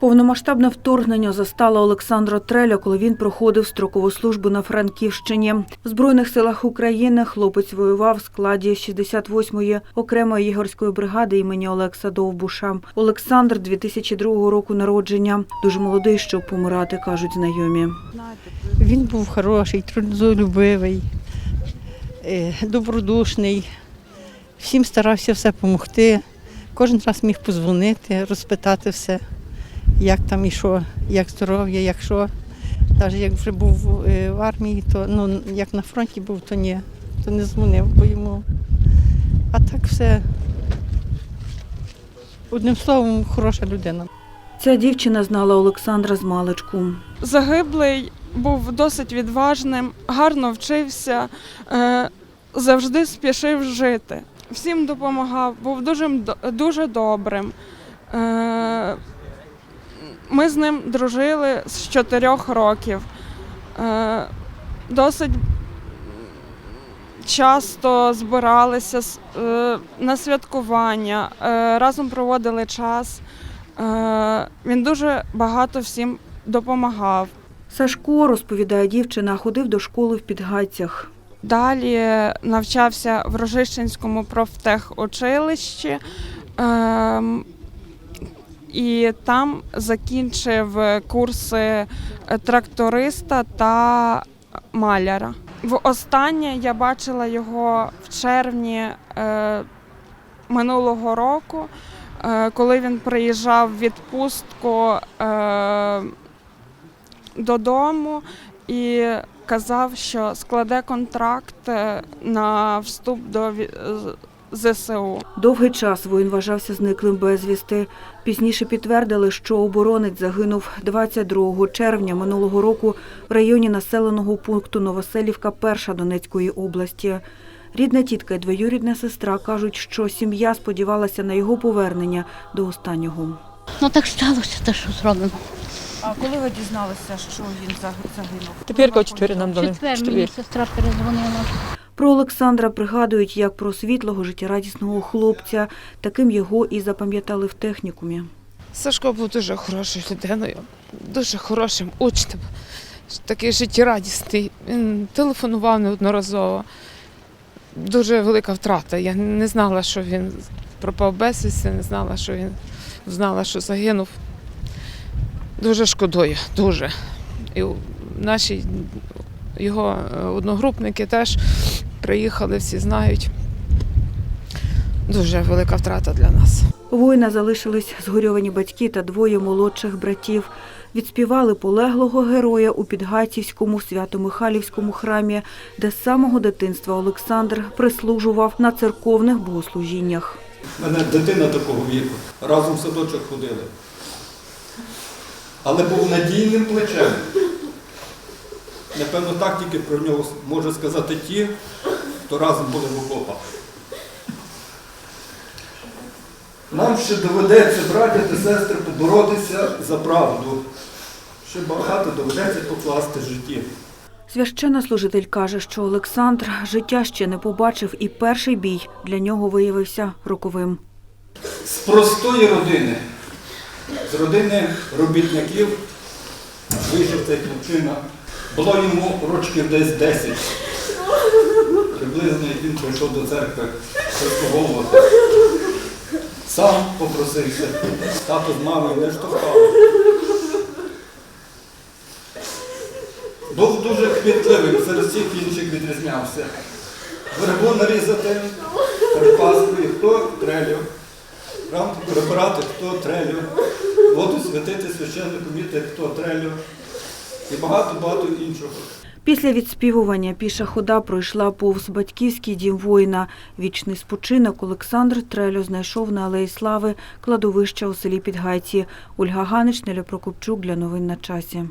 Повномасштабне вторгнення застало Олександра Треля, коли він проходив строкову службу на Франківщині. В Збройних силах України хлопець воював в складі 68-ї окремої єгорської бригади імені Олекса Довбуша. Олександр 2002 року народження. Дуже молодий, щоб помирати, кажуть знайомі. Він був хороший, трудолюбивий, е, добродушний, всім старався все допомогти. Кожен раз міг позвонити, розпитати все, як там і що, як здоров'я, як що. Навіть як вже був е, в армії, то ну, як на фронті був, то ні, то не дзвонив, бо йому. А так все. Одним словом, хороша людина. Ця дівчина знала Олександра з маличку. Загиблий був досить відважним, гарно вчився, е, завжди спішив жити. Всім допомагав, був дуже, дуже добрим. Ми з ним дружили з чотирьох років. Е, Досить часто збиралися е, на святкування, е, разом проводили час. Він дуже багато всім допомагав. Сашко, розповідає дівчина, ходив до школи в Підгайцях. Далі навчався в Рожищенському профтехучилищі ем, і там закінчив курси е, тракториста та маляра. В останнє я бачила його в червні е, минулого року, е, коли він приїжджав в відпустку е, додому і казав, що складе контракт е, на вступ до ЗСУ. Довгий час воїн вважався зниклим безвісти. Пізніше підтвердили, що оборонець загинув 22 червня минулого року в районі населеного пункту Новоселівка, перша Донецької області. Рідна тітка і двоюрідна сестра кажуть, що сім'я сподівалася на його повернення до останнього. Ну так сталося, те, що зробимо. А коли ви дізналися, що він загинув? Тепер четвері нам дали. Четвер. мені сестра перезвонила. Про Олександра пригадують як про світлого життєрадісного хлопця. Таким його і запам'ятали в технікумі. Сашко був дуже хорошою людиною, дуже хорошим учнем, такий життєрадісний. Він телефонував неодноразово. Дуже велика втрата. Я не знала, що він пропав безвісти, не знала, що він знала, що загинув. Дуже шкодую, дуже. І наші його е, одногрупники теж приїхали, всі знають. Дуже велика втрата для нас. У воїна залишились згорьовані батьки та двоє молодших братів. Відспівали полеглого героя у Підгайцівському свято-Михайлівському храмі, де з самого дитинства Олександр прислужував на церковних богослужіннях. У мене дитина такого віку, разом в садочок ходили. Але був надійним плечем. Напевно, так тільки про нього може сказати ті, хто разом були в окопах. Нам ще доведеться, браття та сестри, поборотися за правду. Ще багато доведеться покласти в житті. Священнослужитель каже, що Олександр життя ще не побачив, і перший бій для нього виявився роковим. З простої родини, з родини робітників, вийшов цей хлопчина. Було йому рочків десь 10. Приблизно як він прийшов до церкви розповолувати. Сам попросився. Тато з мамою не штовхали. Був дуже кмітливим, серед всіх інших відрізнявся. Вербу нарізати перед Пасхою, хто трелю. Рамку прибирати, хто трелю, воду святити священнику міти, хто трелю і багато-багато іншого. Після відспівування піша хода пройшла повз батьківський дім воїна. Вічний спочинок Олександр Трельо знайшов на Алеї Слави кладовища у селі Підгайці. Ольга Ганич, Неля Прокопчук для новин на часі.